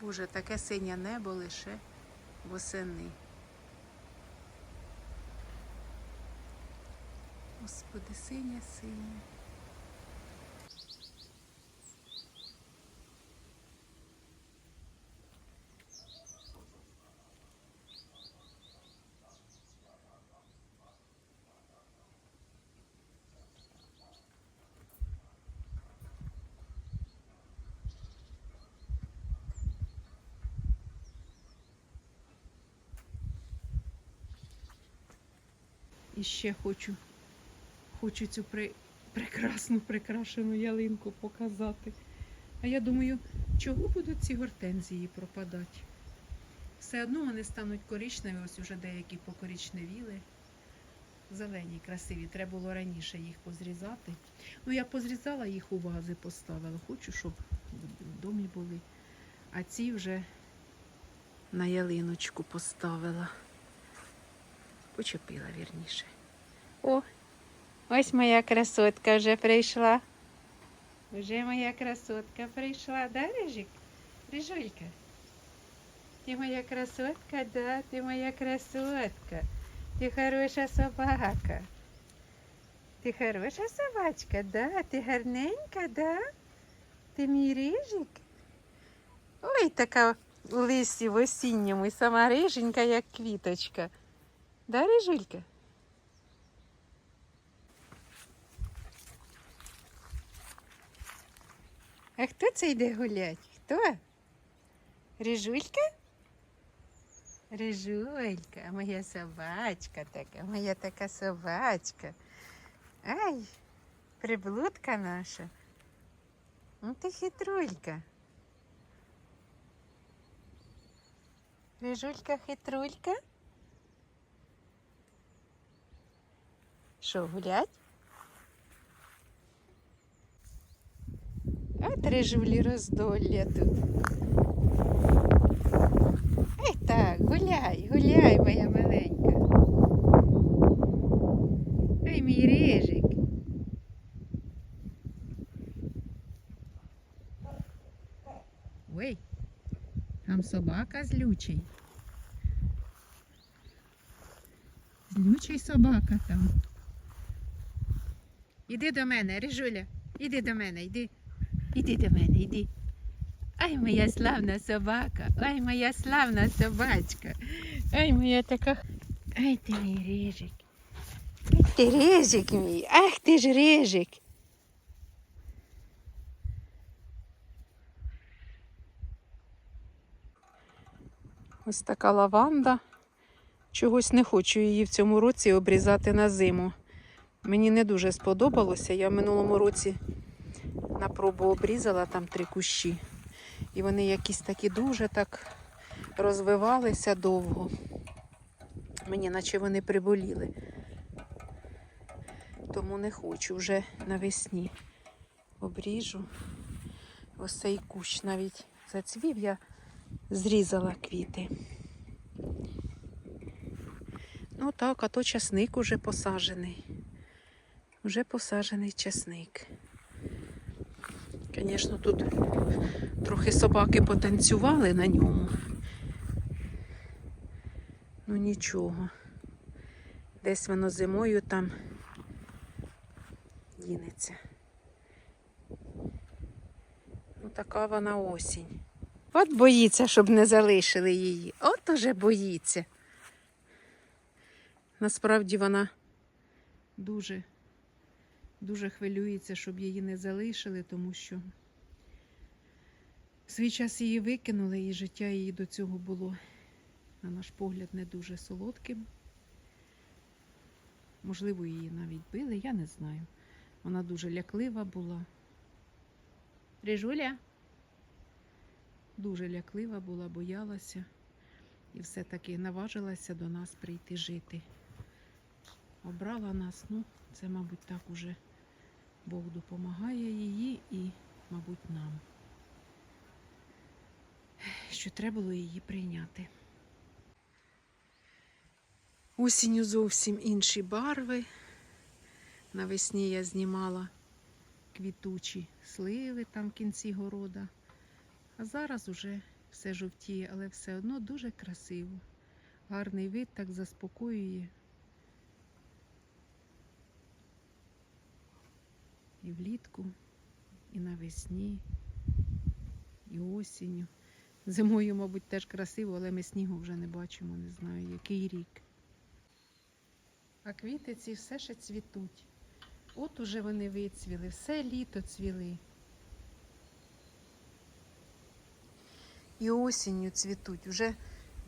Боже, таке синє небо лише восени. Господи, синє, синє. І ще хочу, хочу цю при, прекрасну прикрашену ялинку показати. А я думаю, чого будуть ці гортензії пропадати? Все одно вони стануть коричневі, ось уже деякі покоричневіли. Зелені, красиві. Треба було раніше їх позрізати. Ну, я позрізала їх у вази, поставила. Хочу, щоб в домі були. А ці вже на ялиночку поставила. Почепила вірніше. О, ось моя красотка вже прийшла. Вже моя красотка прийшла, да, Рижик? Рижулька? Ти моя красотка, да, ти моя красотка. Ти хороша собака. Ти хороша собачка, да? Ти гарненька, да? Ти мій рижик? Ой, така лисі в осінньому, і сама риженька, як квіточка. Да, Рижулька? А хто це йде гулять? Хто? Рижулька? Рижулька, моя собачка така, моя така собачка. Ай, приблудка наша. Ну ти хитрулька. Рижулька хитрулька. Що, гулять? От рижулі роздолля тут. Ей так, гуляй, гуляй, моя маленька. Ай, мій рижик. Ой, там собака злючий. Злючий собака там. Іди до мене, Рижуля, іди до мене, йди. Іди до мене, іди. Ай, моя славна собака, ай, моя славна собачка. Ай, моя така. Ай, ти мій рижик. Ай, ти рижик мій, ах ти ж рижик. Ось така лаванда. Чогось не хочу її в цьому році обрізати на зиму. Мені не дуже сподобалося. Я в минулому році на пробу обрізала там три кущі. І вони якісь такі дуже так розвивалися довго. Мені наче вони приболіли. Тому не хочу вже навесні обріжу. Ось цей кущ навіть зацвів, я зрізала квіти. Ну так, а то часник уже посаджений. Уже посаджений часник. Звісно, тут трохи собаки потанцювали на ньому. Ну нічого. Десь воно зимою там дінеться. Ну, така вона осінь. От боїться, щоб не залишили її. От уже боїться. Насправді вона дуже дуже хвилюється, щоб її не залишили, тому що в свій час її викинули, і життя її до цього було, на наш погляд, не дуже солодким. Можливо, її навіть били, я не знаю. Вона дуже ляклива була. Рижуля дуже ляклива була, боялася і все-таки наважилася до нас прийти жити. Обрала нас, ну, це, мабуть, так уже Бог допомагає її і, мабуть, нам. Що треба було її прийняти. Осінню зовсім інші барви. Навесні я знімала квітучі сливи там в кінці города. А зараз уже все жовтіє, але все одно дуже красиво. Гарний вид так заспокоює. І влітку, і навесні, і осінню. Зимою, мабуть, теж красиво, але ми снігу вже не бачимо, не знаю, який рік. А квіти ці все ще цвітуть. От уже вони вицвіли, все літо цвіли. І осінню цвітуть. Вже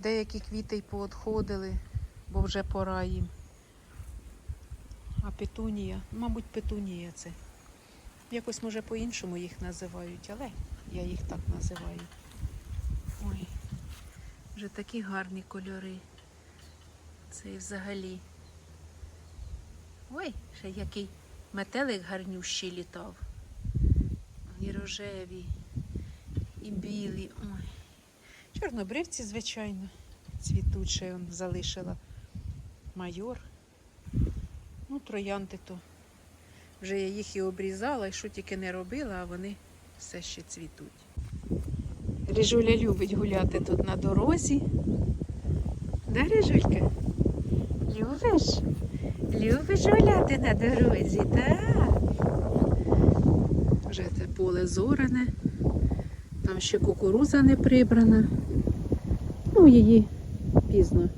деякі квіти й поотходили, бо вже пора їм. А петунія, мабуть, петунія це. Якось, може, по-іншому їх називають, але я їх так називаю. Ой, вже такі гарні кольори. Це і взагалі. Ой, ще який метелик гарнющий літав. І рожеві, і білі. Ой. Чорнобривці, звичайно, он залишила майор. Ну, троянди то. Вже я їх і обрізала, і що тільки не робила, а вони все ще цвітуть. Рижуля любить гуляти тут на дорозі. Да, Рижулька? Любиш? Любиш гуляти на дорозі, так? Вже це поле зоране. Там ще кукуруза не прибрана. Ну, її пізно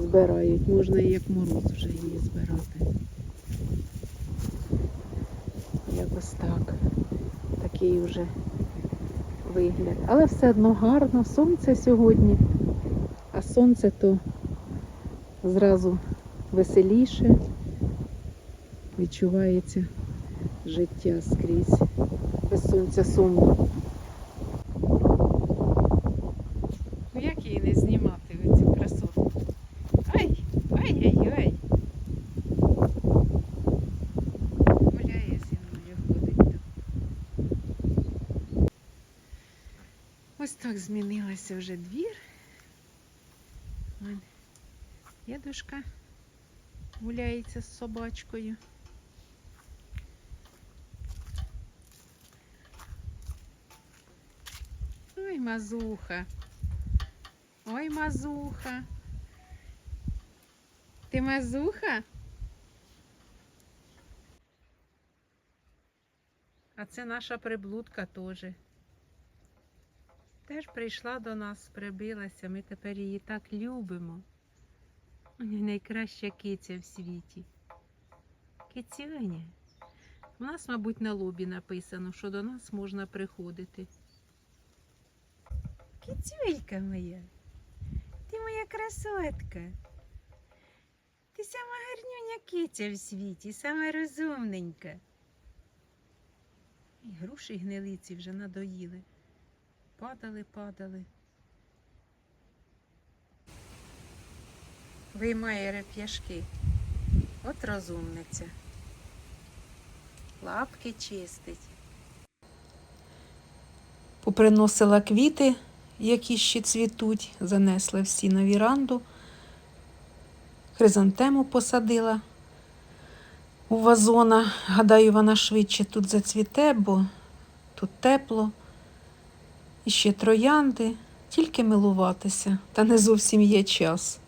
збирають. Можна і як мороз вже її збирати. Якось так. Такий вже вигляд. Але все одно гарно. Сонце сьогодні. А сонце то зразу веселіше. Відчувається життя скрізь. Без сонця сумно. Ну як її не знімати ви цю красоту? Ай! Ай-яй-яй! Гуляє зі мною ходить тут. Ось так змінилася вже двір. Вон Дідушка гуляється з собачкою. Ой, мазуха. Ой, мазуха. Ти мазуха? А це наша приблудка теж. Теж прийшла до нас, прибилася. Ми тепер її так любимо. Ой, найкраща киця в світі. Кицюня. У нас, мабуть, на лобі написано, що до нас можна приходити. Кицюлька моя, ти моя красотка. Ти сама гарнюня киця в світі, сама розумненька. І груші гнилиці вже надоїли. Падали, падали. Виймає реп'яшки. От розумниця. Лапки чистить. Поприносила квіти, які ще цвітуть, занесла всі на віранду. Хризантему посадила у вазона. Гадаю, вона швидше тут зацвіте, бо тут тепло. І ще троянди, тільки милуватися, та не зовсім є час.